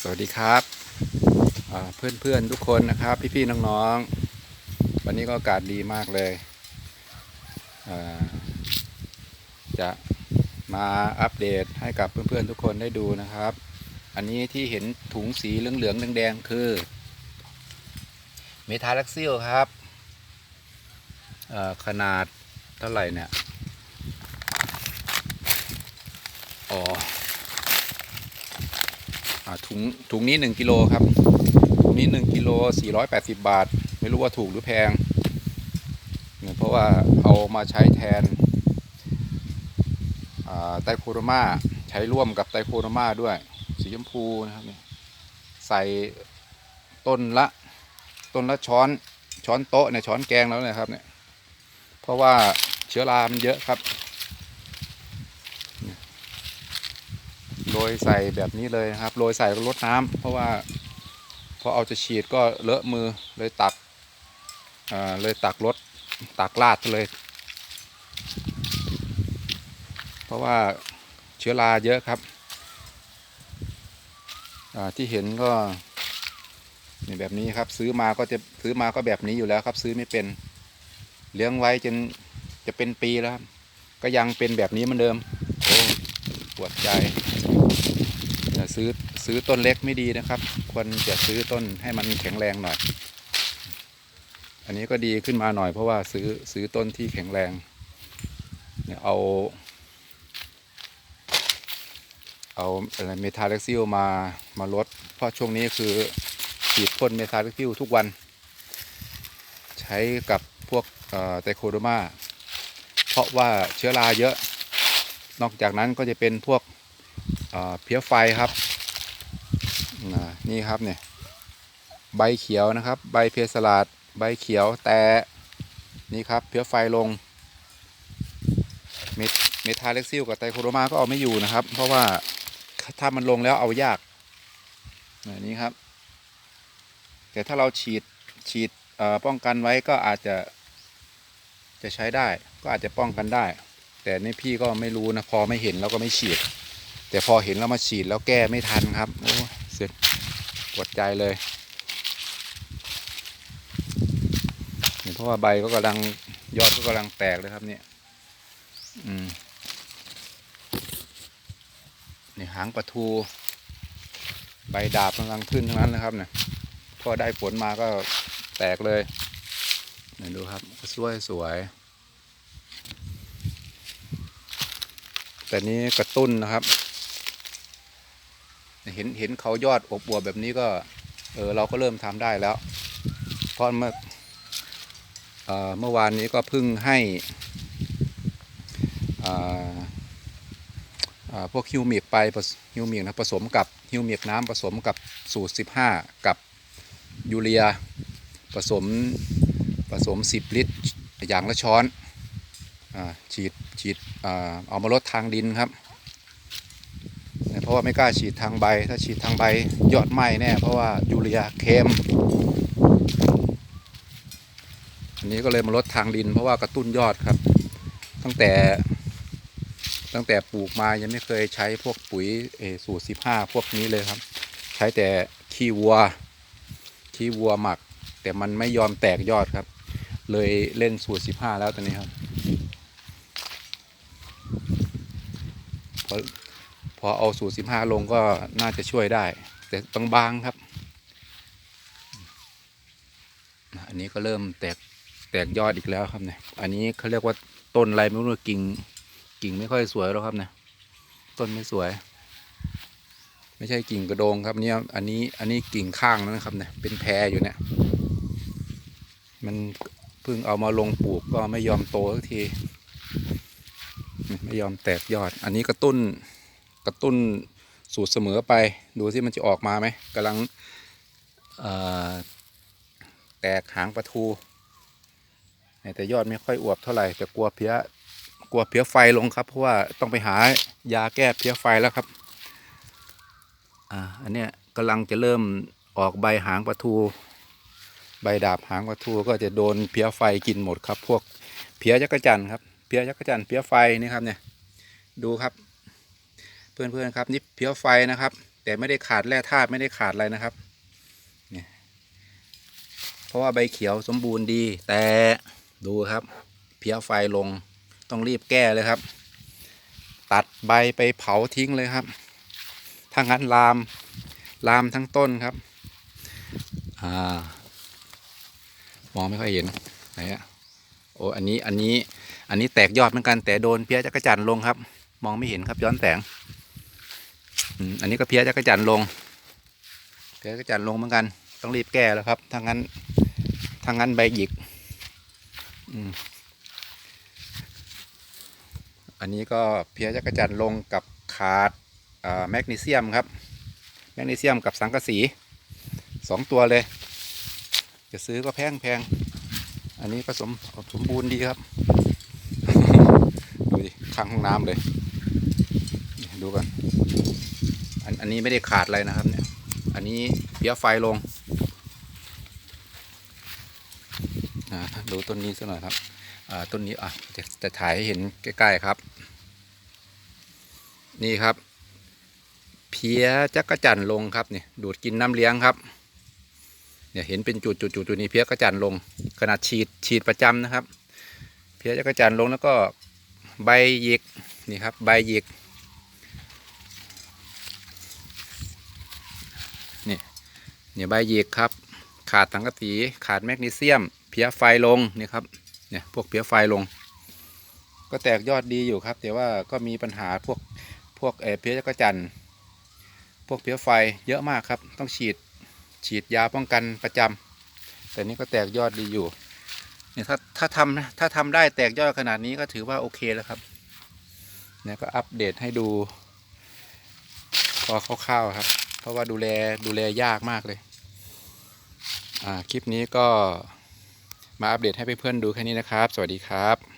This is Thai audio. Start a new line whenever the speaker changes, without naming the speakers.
สวัสดีครับเพื่อนเพื่อนทุกคนนะครับ พี่ๆน้องๆ วันนี้ก็อากาศดีมากเลยจะมาอัปเดตให้กับเพื่อนๆทุกคนได้ดูนะครับ อันนี้ที่เห็นถุงสีเหลืองๆแดงๆคือเมทาลักซิลครับขนาดเท่าไหร่เนี่ยอ๋อ ถุงถุงนี้ 1กิโลครับถุงนี้1กิโล480 บาท ไม่รู้ว่าถูกหรือแพงเนี่ยเพราะว่าเอามาใช้แทนไตรโคโดมาใช้ร่วมกับไตรโคโดมาด้วย สีชมพูนะครับเนี่ยใส่ต้นละต้นละช้อนช้อนโต๊ะเนี่ยช้อนแกงแล้วนะครับเนี่ยเพราะว่าเชื้อรามันเยอะครับ โร ยใส่แบบนี้เลยนะครับ โรยใส่แล้วลดน้ำเพราะว่าพอเอาจะฉีดก็เลอะมือเลยตักเลยตักรดตักลาดเลย เพราะว่าเชื้อราเยอะครับที่เห็นก็นี่แบบนี้ครับซื้อมาก็จะซื้อมาก็แบบนี้อยู่แล้วครับ ซื้อไม่เป็นเลี้ยงไว้จนจะเป็นปีแล้วก็ยังเป็นแบบนี้เหมือนเดิม ปวดใจอย่าซื้อซื้อต้นเล็กไม่ดีนะครับ ควรจะซื้อต้นให้มันแข็งแรงหน่อย อันนี้ก็ดีขึ้นมาหน่อยเพราะว่าซื้อซื้อต้นที่แข็งแรงเนี่ยเอา เอาอะไรเมทาเล็กซิลมามาลด เพราะช่วงนี้คือฉีดพ่นเมทาเล็กซิลทุกวัน ใช้กับพวกไตโคโดมาเพราะว่าเชื้อราเยอะ นอกจากนั้นก็จะเป็นพวกเพี้ยไฟครับนี่ครับเนี่ยใบเขียวนะครับ ใบเพสลาดใบเขียวแต่นี่ครับเพี้ยไฟลงเมทเมทาเล็กซิลกับไตโคโรมาก็เอาไม่อยู่นะครับ เพราะว่าถ้ามันลงแล้วเอายากนี้ครับ แต่ถ้าเราฉีดฉีดป้องกันไว้ก็อาจจะจะใช้ได้ก็อาจจะป้องกันได้ แต่นี่พี่ก็ไม่รู้นะพอไม่เห็นเราก็ไม่ฉีด แต่พอเห็นแล้วมาฉีดแล้วแก้ไม่ทันครับโอ้เสร็จปวดใจเลยเนี่ยเพราะว่าใบก็กำลังยอดก็กำลังแตกเลยครับเนี่ย อืมนี่หางปลาทู ใบดาบกำลังขึ้นทั้งนั้นนะครับเนี่ยพอได้ผลมาก็แตกเลยเนี่ยดูครับสวยสวย แต่นี้กระตุ้นนะครับ เห็นเห็นเขายอดอบอวบแบบนี้ก็เออเราก็เริ่มทำได้แล้วเพราะเมื่อเมื่อวานนี้ก็เพิ่งให้พวกฮิวมิกไปฮิวมิกนะผสมกับฮิวมิกน้ำผสมกับสูตร 15 กับยูเรียผสมผสม 10 ลิตรอย่างละช้อน ฉีดฉีดเอามาลดทางดินครับ เพราะว่าไม่กล้าฉีดทางใบ ถ้าฉีดทางใบยอดไหม้แน่เพราะว่ายูเรียเค็มอันนี้ก็เลยมาลดทางดิน เพราะว่ากระตุ้นยอดครับ ตั้งแต่ตั้งแต่ปลูกมายังไม่เคยใช้พวกปุ๋ยเอสูตรสิบห้าพวกนี้เลยครับ ใช้แต่ขี้วัวขี้วัวหมัก แต่มันไม่ยอมแตกยอดครับ เลยเล่นสูตรสิบห้าแล้วตอนนี้ครับ พอพอเอาสูตรสิบห้าลงก็น่าจะช่วยได้ แต่บางๆครับ อันนี้ก็เริ่มแตกแตกยอดอีกแล้วครับเนี่ย อันนี้เขาเรียกว่าต้นอะไรไม่รู้กิ่งกิ่งไม่ค่อยสวยแล้วครับเนี่ย ต้นไม่สวย ไม่ใช่กิ่งกระโดงครับเนี่ยอันนี้อันนี้กิ่งข้างนะครับเนี่ยเป็นแพรอยู่เนี่ยมันเพิ่งเอามาลงปลูกก็ไม่ยอมโตสักที ไม่ยอมแตกยอด อันนี้กระตุ้นกระตุ้นสูตรเสมอไป ดูที่มันจะออกมาไหมกำลังแตกหางปลาทูแต่ยอดไม่ค่อยอวบเท่าไหร่แต่กลัวเพี้ยกลัวเพี้ยไฟลงครับเพราะว่าต้องไปหายาแก้เพี้ยไฟแล้วครับอ่าอันเนี้ยกำลังจะเริ่มออกใบหางปลาทู ใบดาบหางปลาทูก็จะโดนเพี้ยไฟกินหมดครับ พวกเพี้ยจักรจันครับ เพี้ยจักรจันต์เพี้ยไฟนี่ครับเนี่ยดูครับ เพื่อนๆครับนี่เพี้ยไฟนะครับ แต่ไม่ได้ขาดแร่ธาตุไม่ได้ขาดอะไรนะครับเนี่ยเพราะว่าใบเขียวสมบูรณ์ดี แต่ดูครับ เพี้ยไฟลงต้องรีบแก้เลยครับ ตัดใบไปเผาทิ้งเลยครับถ้างั้นลามลามทั้งต้นครับอ่ามองไม่ค่อยเห็นไหนอะ โอ้อันนี้อันนี้อันนี้แตกยอดเหมือนกันแต่โดนเพี้ยจักรจันทร์ลงครับ มองไม่เห็นครับย้อนแสงอันนี้ก็เพี้ยจักรจันทร์ลงเพี้ยจักรจันทร์ลงเหมือนกัน ต้องรีบแก้แล้วครับถ้างั้นถ้างั้นใบหยิกอันนี้ก็เพี้ยจักรจันทร์ลงกับขาดแมกนีเซียมครับ แมกนีเซียมกับสังกะสีสองตัวเลย จะซื้อก็แพงแพง อันนี้ผสมสมบูรณ์ดีครับ ดูดิข้างห้องน้ำเลย ดูกันอันอันนี้ไม่ได้ขาดอะไรนะครับเนี่ย อันนี้เพี้ยไฟลงดูต้นนี้สักหน่อยครับอ่าต้นนี้อะจะจะถ่ายให้เห็นใกล้ๆครับ นี่ครับ เพี้ยจักระจันลงครับเนี่ยดูดกินน้ำเลี้ยงครับ เนี่ยเห็นเป็นจุดจุดจุดจุดนี้เพี้ยกระจันลงขนาดฉีดฉีดประจำนะครับ เพี้ยกระจันลงแล้วก็ใบหยิกนี่ครับใบหยิกนี่เนี่ยใบหยิกครับ ขาดสังกะสีขาดแมกนีเซียม เพี้ยไฟลงนี่ครับเนี่ยพวกเพี้ยไฟลง ก็แตกยอดดีอยู่ครับ แต่ว่าก็มีปัญหาพวกพวกเอเพี้ยกระจันพวกเพี้ยไฟเยอะมากครับ ต้องฉีด ฉีดยาป้องกันประจำแต่นี่ก็แตกยอดดีอยู่เนี่ยถ้าถ้าทำนะถ้าทำได้แตกยอดขนาดนี้ก็ถือว่าโอเคแล้วครับเนี่ยก็อัปเดตให้ดูพอคร่าวๆครับ เพราะว่าดูแลดูแลยากมากเลยอ่าคลิปนี้ก็มาอัปเดตให้เพื่อนๆดูแค่นี้นะครับ สวัสดีครับ